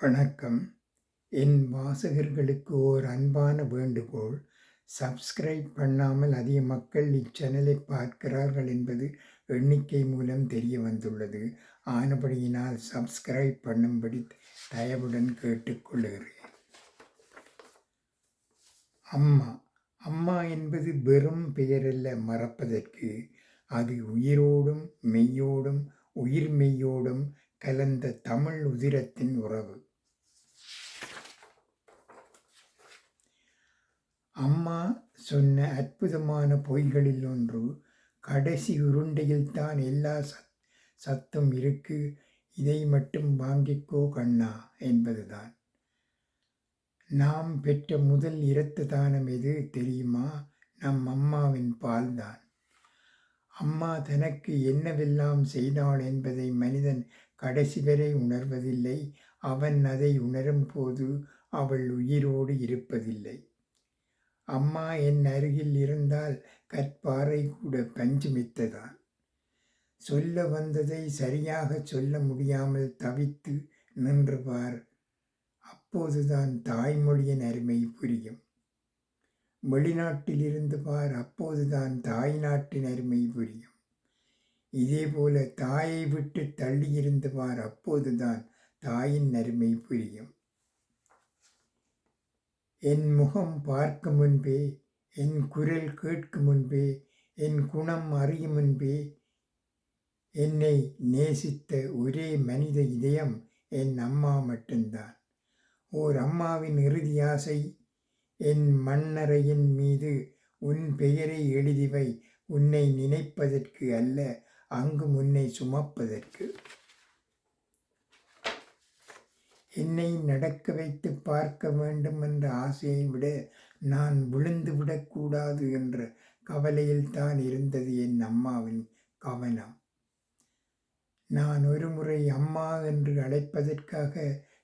வணக்கம். என் வாசகர்களுக்கு ஓர் அன்பான வேண்டுகோள். சப்ஸ்கிரைப் பண்ணாமல் அதிக மக்கள் இச்சேனலை பார்க்கிறார்கள் என்பது எண்ணிக்கை மூலம் தெரிய வந்துள்ளது. ஆனபடியினால் சப்ஸ்கிரைப் பண்ணும்படி தயவுடன் கேட்டுக்கொள்கிறேன். அம்மா அம்மா என்பது வெறும் பெயரல்ல மறப்பதற்கு. அது உயிரோடும் மெய்யோடும் உயிர் மெய்யோடும் கலந்த தமிழ் உதிரத்தின் உறவு. அம்மா சொன்ன அற்புதமான பொய்களில் ஒன்று கடைசி உருண்டையில்தான் எல்லா சத் சத்தும் இருக்கு இதை மட்டும் வாங்கிக்கோ கண்ணா என்பதுதான். நாம் பெற்ற முதல் இரத்த தானம் எது தெரியுமா? நம் அம்மாவின் பால்தான் அம்மா தனக்கு என்னவெல்லாம் செய்தாள் என்பதை மனிதன் கடைசி வரை உணர்வதில்லை. அவன் அதை உணரும் போது அவள் உயிரோடு இருப்பதில்லை. அம்மா என் அருகில் இருந்தால் கற்பாறை கூட பஞ்சுமித்ததான் சொல்ல வந்ததை சரியாக சொல்ல முடியாமல் தவித்து நின்று பார் அப்போதுதான் தாய்மொழியின் அருமை புரியும். வெளிநாட்டிலிருந்து பார் அப்போதுதான் தாய் நாட்டின் அருமை புரியும். இதேபோல தாயை விட்டு தள்ளியிருந்தவார் அப்போதுதான் தாயின் அருமை புரியும். என் முகம் பார்க்கும் முன்பே என் குரல் கேட்கும் முன்பே என் குணம் அறியும் முன்பே என்னை நேசித்த ஒரே மனித இதயம் என் அம்மா மட்டும்தான். ஓர் அம்மாவின் இறுதி ஆசை என் மண்ணறையின் மீது உன் பெயரை எழுதிவை உன்னை நினைப்பதற்கு அல்ல அங்கு முன்னை சுமப்பதற்கு. என்னை நடக்க வைத்து பார்க்க வேண்டும் என்ற ஆசையை விட நான் விழுந்து விடக்கூடாது என்ற கவலையில் தான் இருந்தது என் அம்மாவின் கவனம். நான் ஒரு முறை அம்மா என்று அழைப்பதற்காக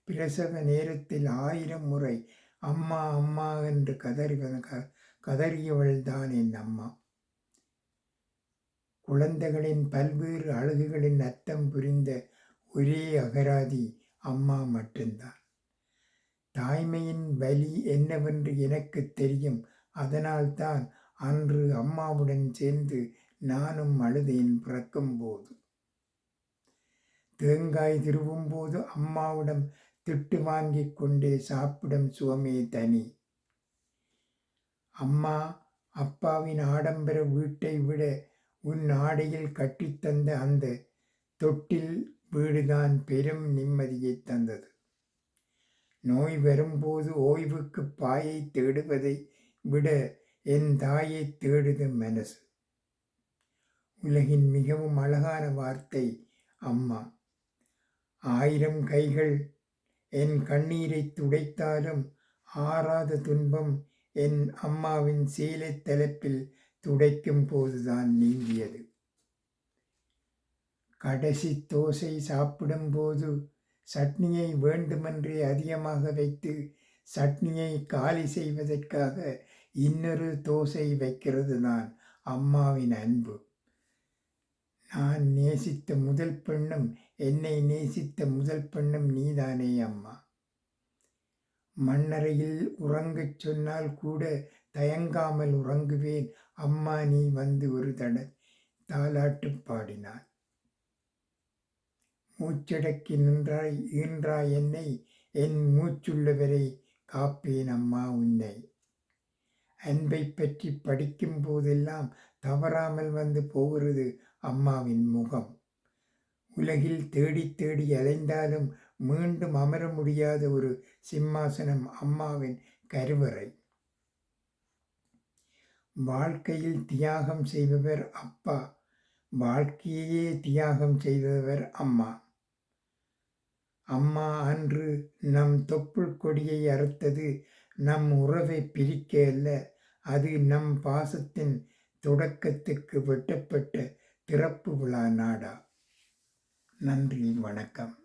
பிரசவ நேரத்தில் ஆயிரம் முறை அம்மா அம்மா என்று கதறி கதறியவள் தான் என் அம்மா. குழந்தைகளின் பல்வேறு அழகுகளின் அர்த்தம் புரிந்த ஒரே அகராதி அம்மா மட்டும்தான். தாய்மையின் வலி என்னவென்று எனக்கு தெரியும். அதனால்தான் அன்று அம்மாவுடன் சேர்ந்து நானும் அழுதேன் பிறக்கும் போது. தேங்காய் திருவும் போது அம்மாவிடம் திட்டு வாங்கி கொண்டே சாப்பிடும் சுவமே தனி. அம்மா அப்பாவின் ஆடம்பர வீட்டை விட உன் ஆடையில் கட்டித்தந்த அந்த தொட்டில் வீடுதான் பெரும் நிம்மதியை தந்தது. நோய் வரும்போது ஓய்வுக்கு பாயை தேடுவதை விட என் தாயை தேடுது மனசு. உலகின் மிகவும் அழகான வார்த்தை அம்மா. ஆயிரம் கைகள் என் கண்ணீரை துடைத்தாலும் ஆறாத துன்பம் என் அம்மாவின் சேலை தலைப்பில் துடைக்கும் போதுதான் நீங்கியது. கடைசி தோசை சாப்பிடும்போது சட்னியை வேண்டுமென்றே அதிகமாக வைத்து சட்னியை காலி செய்வதற்காக இன்னொரு தோசை வைக்கிறது தான் அம்மாவின் அன்பு. நான் நேசித்த முதல் பெண்ணும் என்னை நேசித்த முதல் பெண்ணும் நீதானே அம்மா. மண்ணறையில் உறங்கச் சொன்னால் கூட தயங்காமல் உறங்குவேன் அம்மா நீ வந்து ஒரு தட. தாலாட்டு பாடினாள். மூச்சடக்கி நின்றாய் ஈன்றாய் என்னை? என் மூச்சுள்ளவரை காப்பேன் அம்மா உன்னை. அன்பை பற்றி படிக்கும் போதெல்லாம் தவறாமல் வந்து போகிறது அம்மாவின் முகம். உலகில் தேடி தேடி அலைந்தாலும் மீண்டும் அமர முடியாத ஒரு சிம்மாசனம் அம்மாவின் கருவறை. வாழ்க்கையில் தியாகம் செய்பவர் அப்பா வாழ்க்கையே தியாகம் செய்தவர் அம்மா. அம்மா அன்று நம் தொப்புள் கொடியை அறுத்தது நம் உறவை பிரிக்க அல்ல அது நம் பாசத்தின் தொடக்கத்துக்கு வெட்டப்பட்ட திறப்பு விழா நாடா. நன்றி வணக்கம்.